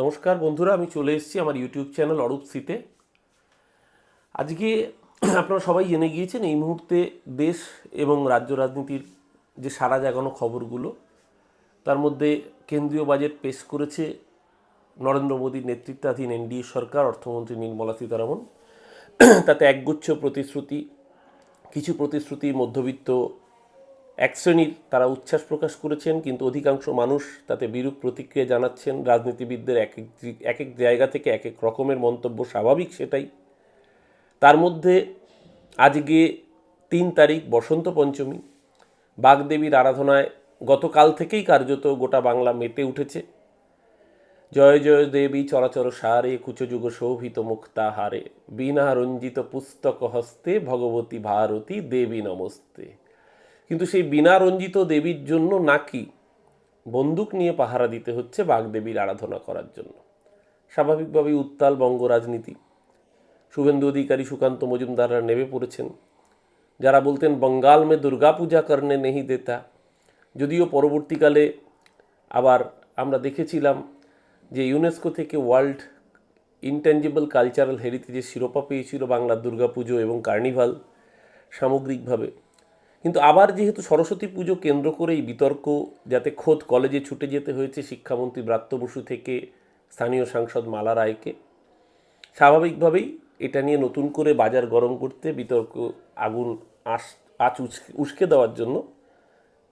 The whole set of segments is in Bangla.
নমস্কার বন্ধুরা, আমি চলে এসেছি আমার ইউটিউব চ্যানেল অরূপ সিতে। আজকে আপনারা সবাই জেনে গিয়েছেন, এই মুহূর্তে দেশ এবং রাজ্য রাজনীতির যে সারা জাগানো খবরগুলো, তার মধ্যে কেন্দ্রীয় বাজেট পেশ করেছে নরেন্দ্র মোদীর নেতৃত্বাধীন এনডিএ সরকার, অর্থমন্ত্রী নির্মলা সীতারামন। তাতে একগুচ্ছ প্রতিশ্রুতি, কিছু প্রতিশ্রুতি মধ্যবিত্ত এক শ্রেণির তারা উচ্ছ্বাস প্রকাশ করেছেন, কিন্তু অধিকাংশ মানুষ তাতে বিরূপ প্রতিক্রিয়া জানাচ্ছেন। রাজনীতিবিদদের এক এক এক জায়গা থেকে এক এক রকমের মন্তব্য স্বাভাবিক সেটাই। তার মধ্যে আজকে তিন তারিখ বসন্ত পঞ্চমী। বাগদেবীর আরাধনায় গতকাল থেকেই কার্যত গোটা বাংলা মেতে উঠেছে। জয় জয় দেবী, চরাচর সারে, কুচযুগ শোভিত মুক্তাহারে বিনা রঞ্জিত পুস্তক হস্তে, ভগবতী ভারতী দেবী নমস্তে। কিন্তু সেই বিনা রঞ্জিত দেবীর জন্য নাকি বন্দুক নিয়ে পাহারা দিতে হচ্ছে বাগদেবীর আরাধনা করার জন্য। স্বাভাবিকভাবেই উত্তাল বঙ্গ রাজনীতি। শুভেন্দু অধিকারী সুকান্ত মজুমদাররা নেমে পড়েছেন। যারা বলতেন, বঙ্গাল মে দুর্গা পূজা করনে নেহি দেতা। যদিও পরবর্তীকালে আবার আমরা দেখেছিলাম যে ইউনেস্কো থেকে ওয়ার্ল্ড ইনটেঞ্জিবল কালচারাল হেরিটেজের শিরোপা পেয়েছিল বাংলার দুর্গাপুজো এবং কার্নিভাল সামগ্রিকভাবে। কিন্তু আবার যেহেতু সরস্বতী পুজো কেন্দ্র করেই বিতর্ক, যাতে খোদ কলেজে ছুটে যেতে হয়েছে শিক্ষামন্ত্রী ব্রাত্য বসু থেকে স্থানীয় সাংসদ মালা রায়কে, স্বাভাবিকভাবেই এটা নিয়ে নতুন করে বাজার গরম করতে বিতর্ক আগুন আস, আঁচ উস্কে দেওয়ার জন্য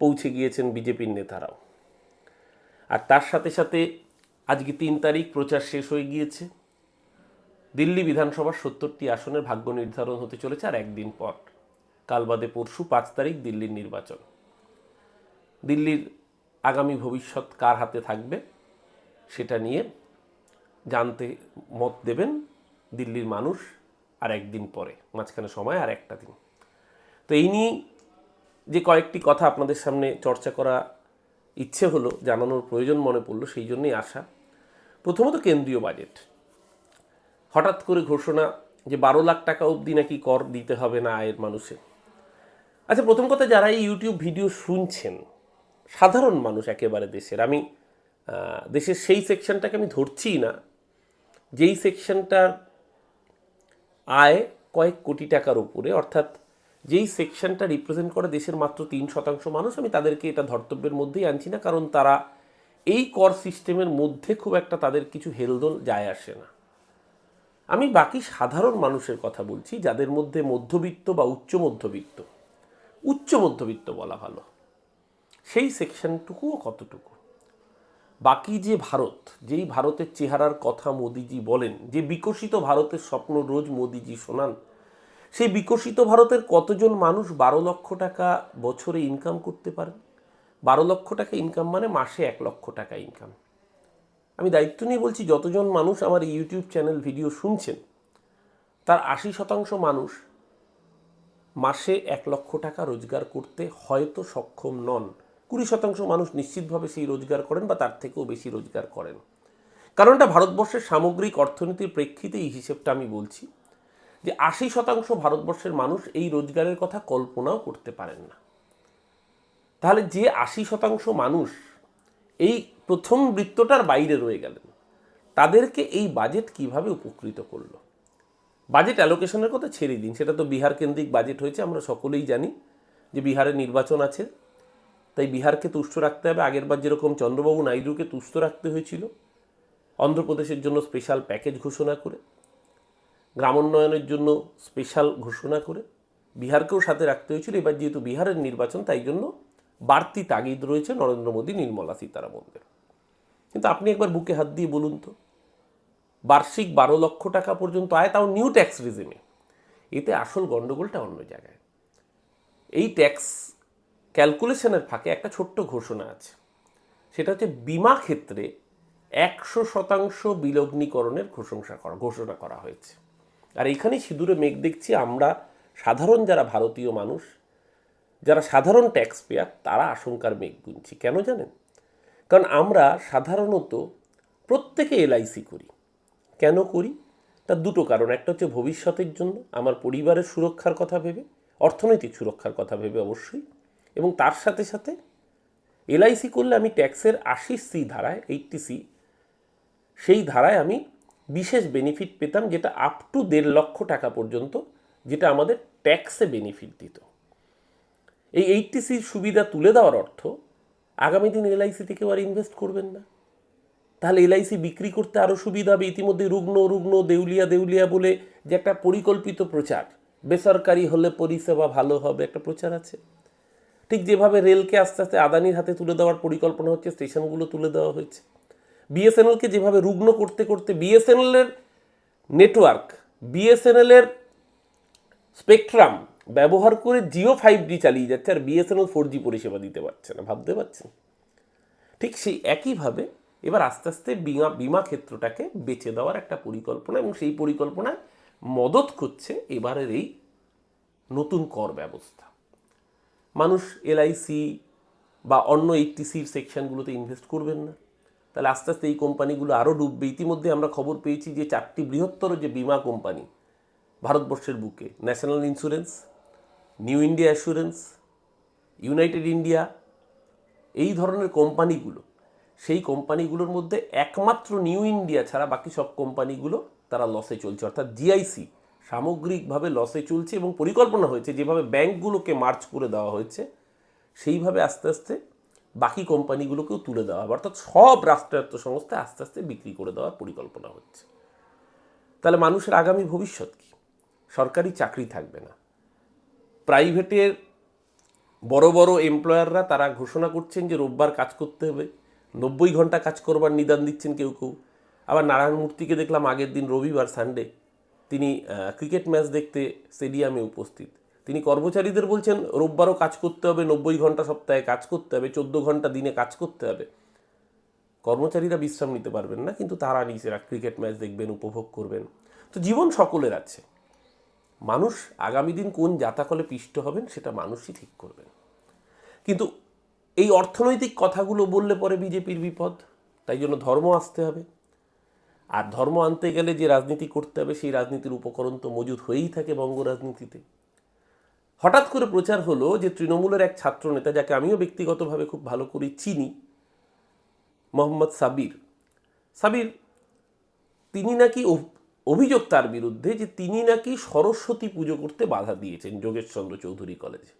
পৌঁছে গিয়েছেন বিজেপির নেতারাও। আর তার সাথে সাথে আজকে তিন তারিখ প্রচার শেষ হয়ে গিয়েছে। দিল্লি বিধানসভার সত্তরটি আসনের ভাগ্য নির্ধারণ হতে চলেছে আর একদিন পর। কাল বাদে পরশু পাঁচ তারিখ দিল্লির নির্বাচন। দিল্লির আগামী ভবিষ্যৎ কার হাতে থাকবে সেটা নিয়ে জানতে মত দেবেন দিল্লির মানুষ আর একদিন পরে, মাঝখানে সময় আর একটা দিন। তো এই নিয়ে যে কয়েকটি কথা আপনাদের সামনে চর্চা করা ইচ্ছে হলো, জানানোর প্রয়োজন মনে পড়ল, সেই জন্যই আসা প্রথমত কেন্দ্রীয় বাজেট। হঠাৎ করে ঘোষণা যে বারো লাখ টাকা অবধি নাকি কর দিতে হবে না আয়ের মানুষের আচ্ছা প্রথম কথা, যারা এই ইউটিউব ভিডিও শুনছেন, সাধারণ মানুষ একেবারে দেশের, আমি দেশের সেই সেকশনটাকে আমি ধরছিই না, যেই সেকশনটার আয় কয়েক কোটি টাকার উপরে, অর্থাৎ যেই সেকশনটা রিপ্রেজেন্ট করে দেশের মাত্র তিন শতাংশ মানুষ, আমি তাদেরকে এটা ধর্তব্যের মধ্যেই আনছি না, কারণ তারা এই কর সিস্টেমের মধ্যে খুব একটা তাদের কিছু হেলদোল যায় আসে না। আমি বাকি সাধারণ মানুষের কথা বলছি, যাদের মধ্যে মধ্যবিত্ত বা উচ্চ মধ্যবিত্ত। উচ্চ মধ্যবিত্ত বলা ভালো। সেই সেকশনটুকুও কতটুকু? বাকি যে ভারত, যেই ভারতের চেহারার কথা মোদিজি বলেন, যে বিকশিত ভারতের স্বপ্ন রোজ মোদিজি শোনান, সেই বিকশিত ভারতের কতজন মানুষ বারো লক্ষ টাকা বছরে ইনকাম করতে পারেন? বারো লক্ষ টাকা ইনকাম মানে মাসে এক লক্ষ টাকা ইনকাম আমি দায়িত্ব নিয়ে বলছি, যতজন মানুষ আমার ইউটিউব চ্যানেল ভিডিও শুনছেন, তার আশি শতাংশ মানুষ মাসে এক লক্ষ টাকা রোজগার করতে হয়তো সক্ষম নন। কুড়ি শতাংশ মানুষ নিশ্চিতভাবে সেই রোজগার করেন বা তার থেকেও বেশি রোজগার করেন। কারণটা ভারতবর্ষের সামগ্রিক অর্থনীতির প্রেক্ষিতে এই হিসেবটা আমি বলছি যে আশি শতাংশ ভারতবর্ষের মানুষ এই রোজগারের কথা কল্পনাও করতে পারেন না। তাহলে যে আশি শতাংশ মানুষ এই প্রথম বৃত্তটার বাইরে রয়ে গেলেন, তাদেরকে এই বাজেট কীভাবে উপকৃত করল? বাজেট অ্যালোকেশনের কথা ছেড়ে দিন। সেটা তো বিহার কেন্দ্রিক বাজেট হয়েছে, আমরা সকলেই জানি যে বিহারে নির্বাচন আছে। তাই বিহারকে তুষ্ট রাখতে হবে। আগেরবার যেরকম চন্দ্রবাবু নাইডুকে তুষ্ট রাখতে হয়েছিল, অন্ধ্রপ্রদেশের জন্য স্পেশাল প্যাকেজ ঘোষণা করে, গ্রামোন্নয়নের জন্য স্পেশাল ঘোষণা করে বিহারকেও সাথে রাখতে হয়েছিল। এবার যেহেতু বিহারের নির্বাচন, তাই জন্য বাড়তি তাগিদ রয়েছে নরেন্দ্র মোদী, নির্মলা সীতারামনদের। কিন্তু আপনি একবার বুকে হাত দিয়ে বলুন তো বার্ষিক বারো লক্ষ টাকা পর্যন্ত আয়, তাও নিউ ট্যাক্স রিজিমে এতে আসল গণ্ডগোলটা অন্য জায়গায়। এই ট্যাক্স ক্যালকুলেশনের ফাঁকে একটা ছোট্ট ঘোষণা আছে। সেটা হচ্ছে বিমা ক্ষেত্রে একশো শতাংশ বিলগ্নীকরণের ঘোষণা করা ঘোষণা করা হয়েছে। আর এইখানেই সিঁদুরে মেঘ দেখছি, আমরা সাধারণ যারা ভারতীয় মানুষ, যারা সাধারণ ট্যাক্স পেয়ার তারা আশঙ্কার মেঘ গুনছি। কেন জানেন? কারণ আমরা সাধারণত প্রত্যেকে এলআইসি করি। কেন করি? তার দুটো কারণ। একটা হচ্ছে ভবিষ্যতের জন্য, আমার পরিবারের সুরক্ষার কথা ভেবে, অর্থনৈতিক সুরক্ষার কথা ভেবে অবশ্যই, এবং তার সাথে সাথে এলআইসি করলে আমি ট্যাক্সের আশি সি ধারায়, এইটটি সি, সেই ধারায় আমি বিশেষ বেনিফিট পেতাম যেটা আপ টু দেড় লক্ষ টাকা পর্যন্ত, যেটা আমাদের ট্যাক্সে বেনিফিট দিত। এই এইচটিসির সুবিধা তুলে দেওয়ার অর্থ, আগামী দিন এলআইসিতে কেউ আর ইনভেস্ট করবেন না। তাহলে এলআইসি বিক্রি করতে আরও সুবিধা হবে। ইতিমধ্যে রুগ্ন রুগ্ন, দেউলিয়া দেউলিয়া বলে যে একটা পরিকল্পিত প্রচার। বেসরকারি হলে পরিষেবা ভালো হবে একটা প্রচার আছে। ঠিক যেভাবে রেলকে আস্তে আস্তে আদানির হাতে তুলে দেওয়ার পরিকল্পনা হচ্ছে, স্টেশনগুলো তুলে দেওয়া হয়েছে। বিএসএনএলকে যেভাবে রুগ্ন করতে করতে বিএসএনএলের নেটওয়ার্ক, বিএসএনএলের স্পেকট্রাম ব্যবহার করে জিও ফাইভ জি চালিয়ে যাচ্ছে আর বিএসএনএল ফোর জি পরিষেবা দিতে পারছে না। ভাবতে পারছেন? ঠিক সেই একইভাবে এবার আস্তে আস্তে বিমা বিমা ক্ষেত্রটাকে বেছে দেওয়ার একটা পরিকল্পনা এবং সেই পরিকল্পনায় মদত করছে এবারের এই নতুন কর ব্যবস্থা। মানুষ এলআইসি বা অন্য এইচটিসির সেকশনগুলোতে ইনভেস্ট করবেন না। তাহলে আস্তে আস্তে এই কোম্পানিগুলো আরও ডুববে। ইতিমধ্যে আমরা খবর পেয়েছি যে চারটি বৃহত্তর যে বিমা কোম্পানি, ভারতবর্ষের বুকে, national insurance, New India assurance, United India, এই ধরনের কোম্পানিগুলো সেই কোম্পানিগুলোর মধ্যে একমাত্র নিউ ইন্ডিয়া ছাড়া বাকি সব কোম্পানিগুলো তারা লসে চলছে। অর্থাৎ জিআইসি সামগ্রিকভাবে লসে চলছে এবং পরিকল্পনা হয়েছে যেভাবে ব্যাংকগুলোকে মার্চ করে দেওয়া হয়েছে, সেইভাবে আস্তে আস্তে বাকি কোম্পানিগুলোকেও তুলে দেওয়া হবে। অর্থাৎ সব রাষ্ট্রায়ত্ত সংস্থা আস্তে আস্তে বিক্রি করে দেওয়ার পরিকল্পনা হচ্ছে। তাহলে মানুষের আগামী ভবিষ্যৎ কি? সরকারি চাকরি থাকবে না। প্রাইভেটের বড় বড় এমপ্লয়াররা তারা ঘোষণা করছেন যে রোববার কাজ করতে হবে। নব্বই ঘণ্টা কাজ করবার নিদান দিচ্ছেন কেউ কেউ। আবার নারায়ণ মূর্তিকে দেখলাম আগের দিন রবিবার সানডে তিনি ক্রিকেট ম্যাচ দেখতে স্টেডিয়ামে উপস্থিত। তিনি কর্মচারীদের বলছেন, রোববারও কাজ করতে হবে, নব্বই ঘণ্টা সপ্তাহে কাজ করতে হবে, চোদ্দ ঘণ্টা দিনে কাজ করতে হবে। কর্মচারীরা বিশ্রাম নিতে পারবেন না, কিন্তু তারা নিজেরা ক্রিকেট ম্যাচ দেখবেন, উপভোগ করবেন। তো জীবন সকলের আছে। মানুষ আগামী দিন কোন জাতাকলে পিষ্ট হবেন, সেটা মানুষই ঠিক করবেন। কিন্তু এই অর্থনৈতিক কথাগুলো বললে পরে বিজেপির বিপদ, তাই জন্য ধর্ম আসতে হবে। আর ধর্ম আনতে গেলে যে রাজনীতি করতে হবে, সেই রাজনীতির উপকরণ তো মজুদ হয়েই থাকে বঙ্গ রাজনীতিতে। হঠাৎ করে প্রচার হলো যে তৃণমূলের এক ছাত্র নেতা, যাকে আমিও ব্যক্তিগতভাবে খুব ভালো করে চিনি, মোহাম্মদ সাবির। সাবির, তিনি নাকি অভিযোগ তার বিরুদ্ধে যে তিনি নাকি সরস্বতী পুজো করতে বাধা দিয়েছেন যোগেশচন্দ্র চৌধুরী কলেজে।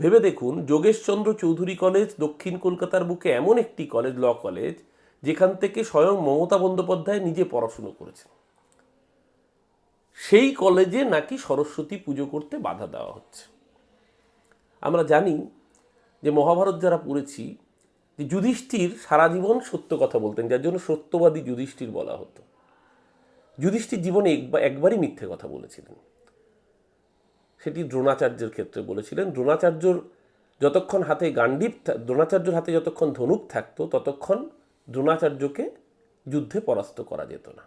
ভেবে দেখুন, যোগেশচন্দ্র চৌধুরী কলেজ দক্ষিণ কলকাতার বুকে এমন একটি কলেজ, ল কলেজ, যেখান থেকে স্বয়ং মমতা বন্দ্যোপাধ্যায় নিজে পড়াশুনো করেছেন। সেই কলেজে নাকি সরস্বতী পুজো করতে বাধা দেওয়া হচ্ছে। আমরা জানি যে মহাভারত যারা পড়েছি, যে যুধিষ্ঠির সারা জীবন সত্য কথা বলতেন, যার জন্য সত্যবাদী যুধিষ্ঠির বলা হতো। যুধিষ্ঠির জীবনে একবার একবারই মিথ্যে কথা বলেছিলেন। সেটি দ্রোণাচার্যের ক্ষেত্রে বলেছিলেন। দ্রোণাচার্যর যতক্ষণ হাতে গান্ডীব থা- দ্রোণাচার্যর হাতে যতক্ষণ ধনুক থাকতো, ততক্ষণ দ্রোণাচার্যকে যুদ্ধে পরাস্ত করা যেত না।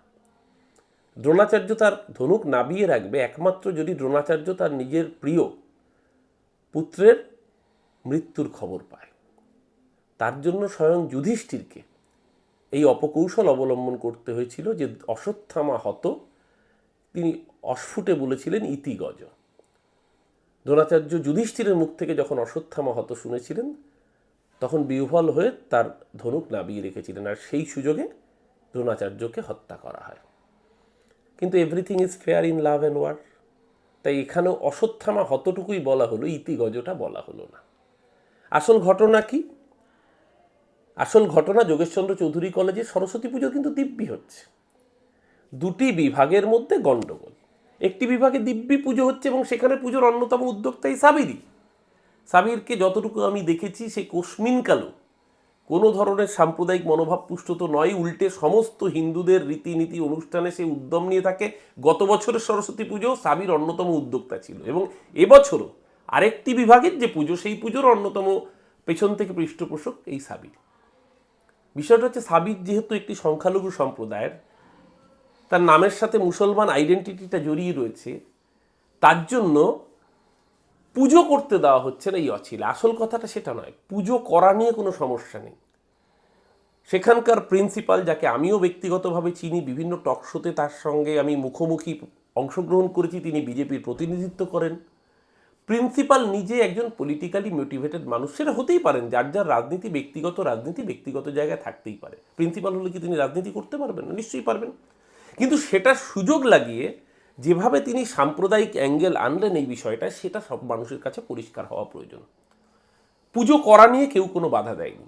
দ্রোণাচার্য তার ধনুক নাবিয়ে রাখবে একমাত্র যদি দ্রোণাচার্য তার নিজের প্রিয় পুত্রের মৃত্যুর খবর পায়। তার জন্য স্বয়ং যুধিষ্ঠিরকে এই অপকৌশল অবলম্বন করতে হয়েছিল যে অশ্বত্থামা হত, তিনি অস্ফুটে বলেছিলেন ইতিগজ দ্রোণাচার্য যুধিষ্ঠিরের মুখ থেকে যখন অশ্বত্থামা হত শুনেছিলেন, তখন বিহ্বল হয়ে তার ধনুক নাবিয়ে রেখেছিলেন আর সেই সুযোগে দ্রোণাচার্যকে হত্যা করা হয়। কিন্তু everything is fair in love and war তাই এখানেও অশ্বত্থামা হতটুকুই বলা হলো, ইতিগজটা বলা হলো না। আসল ঘটনা কি? আসল ঘটনা যোগেশচন্দ্র চৌধুরী কলেজে সরস্বতী পুজো কিন্তু দিব্যি হচ্ছে। দুটি বিভাগের মধ্যে গণ্ডগোল। একটি বিভাগে দিব্যি পুজো হচ্ছে এবং সেখানে পুজোর অন্যতম উদ্যোক্তাই সাবিরি। সাবিরকে যতটুকু আমি দেখেছি, সে কোশ্মিনকালও কোনো ধরনের সাম্প্রদায়িক মনোভাব পুষ্ট তো নয়, উল্টে সমস্ত হিন্দুদের রীতিনীতি অনুষ্ঠানে সে উদ্যম নিয়ে থাকে। গত বছরের সরস্বতী পুজো সাবির অন্যতম উদ্যোক্তা ছিল এবং এবছরও আরেকটি বিভাগের যে পুজো, সেই পুজোর অন্যতম পেছন থেকে পৃষ্ঠপোষক এই সাবির। বিষয়টা হচ্ছে সাবির যেহেতু একটি সংখ্যালঘু সম্প্রদায়ের তার নামের সাথে মুসলমান আইডেন্টিটিটা জড়িয়ে রয়েছে, তার জন্য পুজো করতে দেওয়া হচ্ছে না এই অছিলে আসল কথাটা সেটা নয়, পুজো করা নিয়ে কোনো সমস্যা নেই। সেখানকার প্রিন্সিপাল যাকে আমিও ব্যক্তিগতভাবে চিনি, বিভিন্ন টকশোতে তার সঙ্গে আমি মুখোমুখি অংশগ্রহণ করেছি, তিনি বিজেপির প্রতিনিধিত্ব করেন। প্রিন্সিপাল নিজে একজন পলিটিক্যালি মোটিভেটেড মানুষ, সেটা হতেই পারেন যার যার রাজনীতি ব্যক্তিগত রাজনীতি ব্যক্তিগত জায়গায় থাকতেই পারে। প্রিন্সিপাল হলে কি তিনি রাজনীতি করতে পারবেন? না নিশ্চয়ই পারবেন। কিন্তু সেটার সুযোগ লাগিয়ে যেভাবে তিনি সাম্প্রদায়িক অ্যাঙ্গেল আনলেন এই বিষয়টা, সেটা সব মানুষের কাছে পরিষ্কার হওয়া প্রয়োজন। পুজো করা নিয়ে কেউ কোনো বাধা দেয়নি।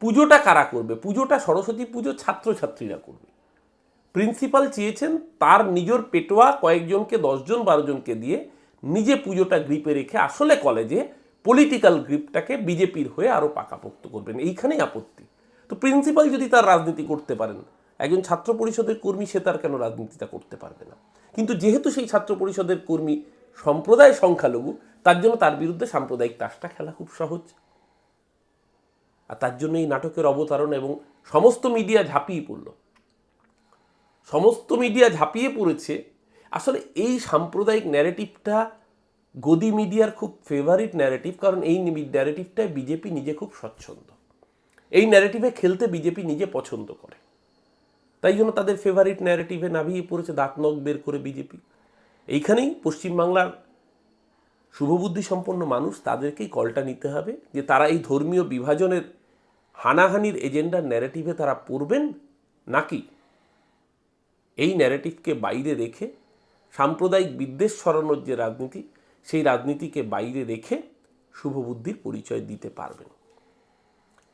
পুজোটা কারা করবে? পুজোটা সরস্বতী পুজো ছাত্রছাত্রীরা করবে। প্রিন্সিপাল চেয়েছেন তার নিজের পেটোয়া কয়েকজনকে, দশজন, বারোজনকে দিয়ে নিজে পুজোটা গ্রিপে রেখে আসলে কলেজে পলিটিক্যাল গ্রিপটাকে বিজেপির হয়ে আরও পাকাপোক্ত করবেন। এইখানেই আপত্তি। তো প্রিন্সিপাল যদি তার রাজনীতি করতে পারেন একজন ছাত্র পরিষদের কর্মী সে তার কেন রাজনীতিটা করতে পারবে না? কিন্তু যেহেতু সেই ছাত্র পরিষদের কর্মী সম্প্রদায় সংখ্যালঘু, তার জন্য তার বিরুদ্ধে সাম্প্রদায়িক তাসটা খেলা খুব সহজ। আর তার জন্য এই নাটকের অবতারণ এবং সমস্ত মিডিয়া ঝাঁপিয়ে পড়ল। সমস্ত মিডিয়া ঝাঁপিয়ে পড়েছে। আসলে এই সাম্প্রদায়িক ন্যারেটিভটা গদি মিডিয়ার খুব ফেভারিট ন্যারেটিভ কারণ এই ন্যারেটিভটায় বিজেপি নিজে খুব স্বচ্ছন্দ। এই ন্যারেটিভে খেলতে বিজেপি নিজে পছন্দ করে। তাই জন্য তাদের ফেভারিট ন্যারেটিভে নাভিয়ে পড়েছে দাঁত নখ বের করে বিজেপি এইখানেই পশ্চিমবাংলার শুভবুদ্ধি সম্পন্ন মানুষ তাদেরকেই কলটা নিতে হবে যে তারা এই ধর্মীয় বিভাজনের হানাহানির এজেন্ডার ন্যারেটিভে তারা পড়বেন নাকি? এই ন্যারেটিভকে বাইরে রেখে সাম্প্রদায়িক বিদ্বেষ সরানোর যে রাজনীতি, সেই রাজনীতিকে বাইরে রেখে শুভবুদ্ধির পরিচয় দিতে পারবেন।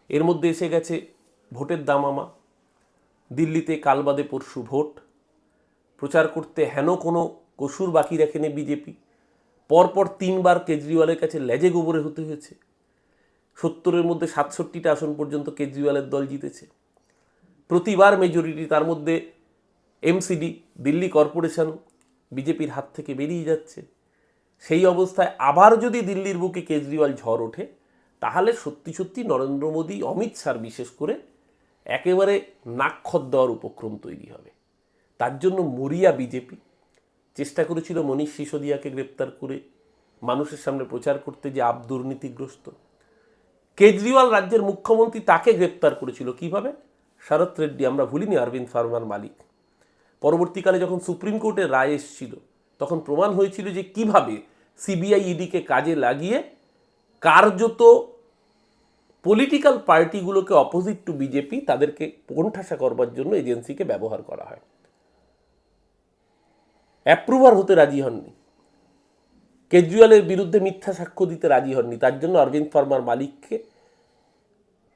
এর মধ্যে এসে গেছে ভোটের দামামা। দিল্লিতে কাল বাদে পরশু ভোট। প্রচার করতে হেন কোনো কসুর বাকি রাখেনি বিজেপি। পরপর তিনবার কেজরিওয়ালের কাছে লেজে গোবরে হতে হয়েছে। সত্তরের মধ্যে সাতষট্টিটা আসন পর্যন্ত কেজরিওয়ালের দল জিতেছে। প্রতিবার মেজরিটি তার মধ্যে এমসিডি দিল্লি কর্পোরেশন, বিজেপির হাত থেকে বেরিয়ে যাচ্ছে। সেই অবস্থায় আবার যদি দিল্লির বুকে কেজরিওয়াল ঝড় ওঠে, তাহলে সত্যি সত্যি নরেন্দ্র মোদী, অমিত শাহ বিশেষ করে একেবারে নাক্ষত দেওয়ার উপক্রম তৈরি হবে। তার জন্য মরিয়া বিজেপি চেষ্টা করেছিল মনীষ সিসোদিয়াকে গ্রেপ্তার করে মানুষের সামনে প্রচার করতে যে আপ দুর্নীতিগ্রস্ত। কেজরিওয়াল রাজ্যের মুখ্যমন্ত্রী তাকে গ্রেপ্তার করেছিল কীভাবে? শরৎ রেড্ডি, আমরা ভুলিনি অরবিন্দ ফার্মার মালিক। পরবর্তীকালে যখন সুপ্রিম কোর্টের রায় এসেছিল, তখন প্রমাণ হয়েছিল যে কীভাবে সিবিআই ইডিকে কাজে লাগিয়ে কার্যত পলিটিক্যাল পার্টিগুলোকে অপোজিট টু বিজেপি তাদেরকে কোণঠাসা করবার জন্য এজেন্সিকে ব্যবহার করা হয়। অ্যাপ্রুভার হতে রাজি হননি। কেজরিওয়ালের বিরুদ্ধে মিথ্যা সাক্ষ্য দিতে রাজি হননি। তার জন্য অরবিন্দ ফার্মার মালিককে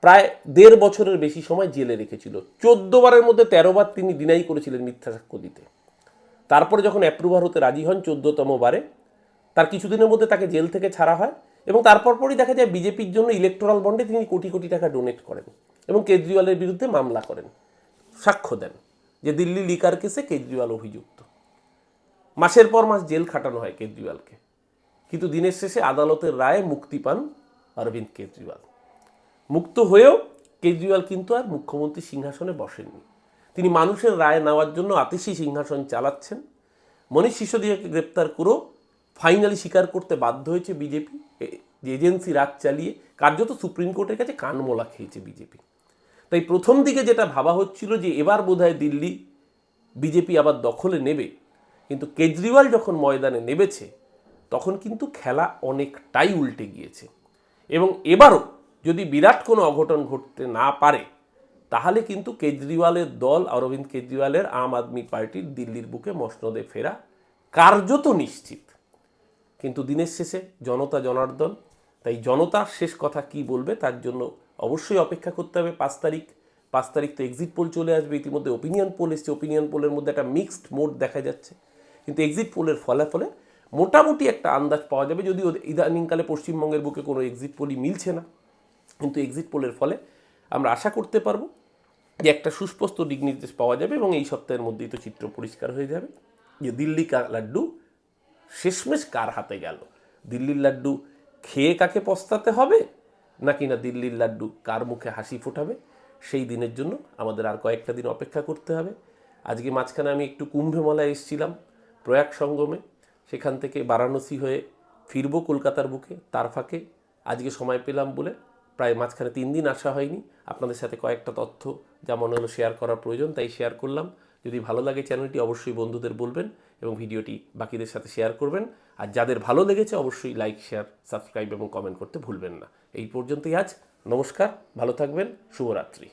প্রায় দেড় বছরের বেশি সময় জেলে রেখেছিল। চোদ্দ বারের মধ্যে তেরো বার তিনি ডিনাই করেছিলেন মিথ্যা সাক্ষ্য দিতে। তারপরে যখন অ্যাপ্রুভার হতে রাজি হন চোদ্দতম বারে, তার কিছুদিনের মধ্যে তাকে জেল থেকে ছাড়া হয়। এবং তারপর পরই দেখা যায় বিজেপির জন্য ইলেকটোরাল বন্ডে তিনি কোটি কোটি টাকা ডোনেট করেন এবং কেজরিওয়ালের বিরুদ্ধে মামলা করেন, সাক্ষ্য দেন যে দিল্লি লিকার কেসে কেজরিওয়াল অভিযুক্ত। মাসের পর মাস জেল খাটানো হয় কেজরিওয়ালকে। কিন্তু দিনের শেষে আদালতের রায়ে মুক্তি পান অরবিন্দ কেজরিওয়াল। মুক্ত হয়েও কেজরিওয়াল কিন্তু আর মুখ্যমন্ত্রী সিংহাসনে বসেননি। তিনি মানুষের রায় নেওয়ার জন্য আতিশি সিংহাসন চালাচ্ছেন। মনীষ সিসোদিয়াকে গ্রেপ্তার করেও ফাইনালি স্বীকার করতে বাধ্য হয়েছে বিজেপি। এজেন্সি রাত চালিয়ে কার্যত সুপ্রিম কোর্টের কাছে কানমোলা খেয়েছে বিজেপি। তাই প্রথম দিকে যেটা ভাবা হচ্ছিল যে এবার বোধহয় দিল্লি বিজেপি আবার দখলে নেবে। কিন্তু কেজরিওয়াল যখন ময়দানে নেমেছে, তখন কিন্তু খেলা অনেকটাই উল্টে গিয়েছে। এবং এবারও যদি বিরাট কোনো অঘটন ঘটতে না পারে, তাহলে কিন্তু কেজরিওয়ালের দল, অরবিন্দ কেজরিওয়ালের আম আদমি পার্টির দিল্লির বুকে মসনদে ফেরা কার্যত নিশ্চিত। কিন্তু দিনের শেষে জনতা জনার্দন। তাই জনতা শেষ কথা কি বলবে তার জন্য অবশ্যই অপেক্ষা করতে হবে। পাঁচ তারিখ পাঁচ তারিখ তো এক্সিট পোল চলে আসবে। ইতিমধ্যে ওপিনিয়ন পোল এসছে। ওপিনিয়ন পোলের মধ্যে একটা মিক্সড মোড দেখা যাচ্ছে। কিন্তু এক্সিট পোলের ফলাফলে মোটামুটি একটা আন্দাজ পাওয়া যাবে। যদিও ইদানিংকালে পশ্চিমবঙ্গের বুকে কোনো এক্সিট পোলই মিলছে না। কিন্তু এক্সিট পোলের ফলে আমরা আশা করতে পারব যে একটা সুস্পষ্ট দিক নির্দেশ পাওয়া যাবে এবং এই সপ্তাহের মধ্যেই তো চিত্র পরিষ্কার হয়ে যাবে। যে দিল্লি কা লাড্ডু শেষমেশ কার হাতে গেল? দিল্লির লাড্ডু খেয়ে কাকে পস্তাতে হবে? নাকি না দিল্লির লাড্ডু কার মুখে হাসি ফোটাবে? সেই দিনের জন্য আমাদের আর কয়েকটা দিন অপেক্ষা করতে হবে। আজকে মাঝখানে আমি একটু কুম্ভমেলায় এসেছিলাম, প্রয়াগ সঙ্গমে। সেখান থেকে বারাণসী হয়ে ফিরবো কলকাতার বুকে, তার ফাঁকে। আজকে সময় পেলাম বলে প্রায় মাঝখানে তিন দিন আসা হয়নি। আপনাদের সাথে কয়েকটা তথ্য যা মনে হলো শেয়ার করার প্রয়োজন, তাই শেয়ার করলাম। যদি ভালো লাগে চ্যানেলটি অবশ্যই বন্ধুদের বলবেন। এবং ভিডিওটি বাকিদের সাথে শেয়ার করবেন। আর যাদের ভালো লেগেছে, অবশ্যই লাইক শেয়ার সাবস্ক্রাইব এবং কমেন্ট করতে ভুলবেন না। এই পর্যন্তই আজ। নমস্কার, ভালো থাকবেন। শুভরাত্রি।